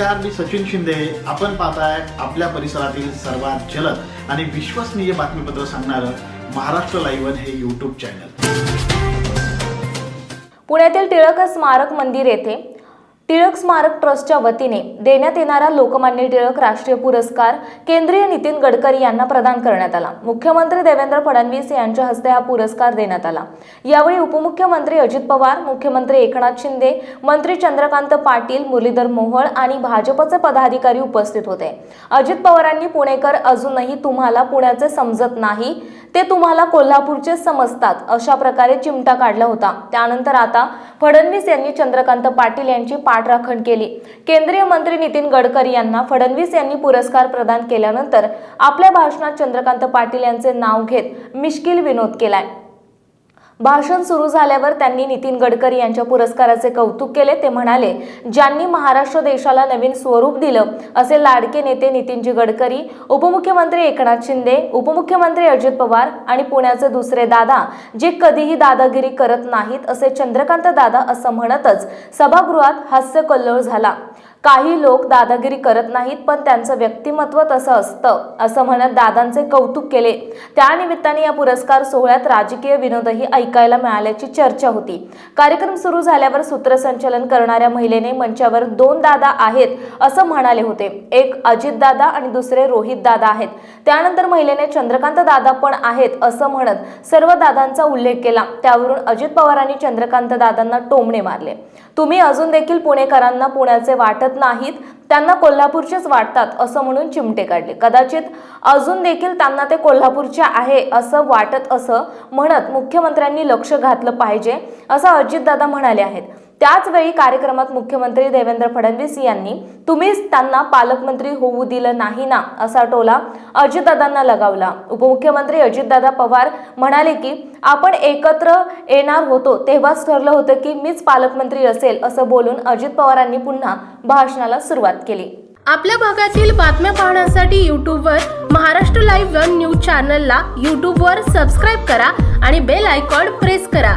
नमस्कार मी सचिन शिंदे. आपण पाहताय आपल्या परिसरातील सर्वात जलद आणि विश्वसनीय बातमीपत्र सांगणारं महाराष्ट्र लाईव्ह हे यूट्यूब चॅनल पुण्यातील टिळक स्मारक मंदिर येथे टिळक स्मारक ट्रस्टच्या वतीने देण्यात येणारा लोकमान्य टिळक राष्ट्रीय पुरस्कार केंद्रीय नितीन गडकरी यांना प्रदान करण्यात आला. मुख्यमंत्री देवेंद्र फडणवीस यांच्या हस्ते हा पुरस्कार देण्यात आला. यावेळी उपमुख्यमंत्री अजित पवार मुख्यमंत्री एकनाथ शिंदे मंत्री चंद्रकांत पाटील मुरलीधर मोहोळ आणि भाजपचे पदाधिकारी उपस्थित होते. अजित पवारांनी पुणेकर अजूनही तुम्हाला पुण्याचे समजत नाही. ते तुम्हाला कोल्हापूरचे समजतात. अशा प्रकारे चिमटा काढला होता. त्यानंतर आता फडणवीस यांनी चंद्रकांत पाटील यांची पाठराखण केली. केंद्रीय मंत्री नितीन गडकरी यांना फडणवीस यांनी पुरस्कार प्रदान केल्यानंतर आपल्या भाषणात चंद्रकांत पाटील यांचे नाव घेत मिश्किल विनोद केलाय. भाषण सुरू झाल्यावर त्यांनी नितीन गडकरी यांच्या पुरस्काराचे कौतुक केले. ते म्हणाले ज्यांनी महाराष्ट्र देशाला नवीन स्वरूप दिलं असे लाडके नेते नितीनजी गडकरी उपमुख्यमंत्री एकनाथ शिंदे उपमुख्यमंत्री अजित पवार आणि पुण्याचे दुसरे दादा जे कधीही दादागिरी करत नाहीत असे चंद्रकांत दादा असं म्हणतच सभागृहात हास्य कल्लोळ झाला. काही लोक दादागिरी करत नाहीत पण त्यांचं व्यक्तिमत्व तसं असतं असं म्हणत दादांचे कौतुक केले. त्यानिमित्ताने या पुरस्कार सोहळ्यात राजकीय विनोदही ऐकायला मिळाल्याची चर्चा होती. कार्यक्रम सुरू झाल्यावर सूत्रसंचलन करणाऱ्या महिलेने मंचावर दोन दादा आहेत असं म्हणाले होते. एक अजित दादा आणि दुसरे रोहित दादा आहेत. त्यानंतर महिलेने चंद्रकांत दादा पण आहेत असं म्हणत सर्व दादांचा उल्लेख केला. त्यावरून अजित पवारांनी चंद्रकांत दादांना टोमणे मारले. तुम्ही अजून देखील पुणेकरांना पुण्याचे वाटत नाहीत त्यांना कोल्हापूरचेच वाटतात असं म्हणून चिमटे काढले. कदाचित अजून देखील त्यांना ते कोल्हापूरचे आहे असं वाटत असं म्हणत मुख्यमंत्र्यांनी लक्ष घातलं पाहिजे असं अजितदादा म्हणाले आहेत. त्याचवेळी कार्यक्रमात मुख्यमंत्री देवेंद्र फडणवीस यांनी तुम्हीच त्यांना पालकमंत्री होऊ दिलं नाही ना? असा टोला अजितदादांना लगावला. उपमुख्यमंत्री अजितदादा पवार म्हणाले की आपण एकत्र येणार होतो तेव्हाच ठरलं होतं की मीच पालकमंत्री असेल असं बोलून अजित पवारांनी पुन्हा भाषणाला सुरुवात केली. आपल्या भागातील बातम्या पाहण्यासाठी यूट्यूबवर महाराष्ट्र लाईव्ह वन न्यूज चॅनलला यूट्यूबवर सबस्क्राईब करा आणि बेल आयकॉन प्रेस करा.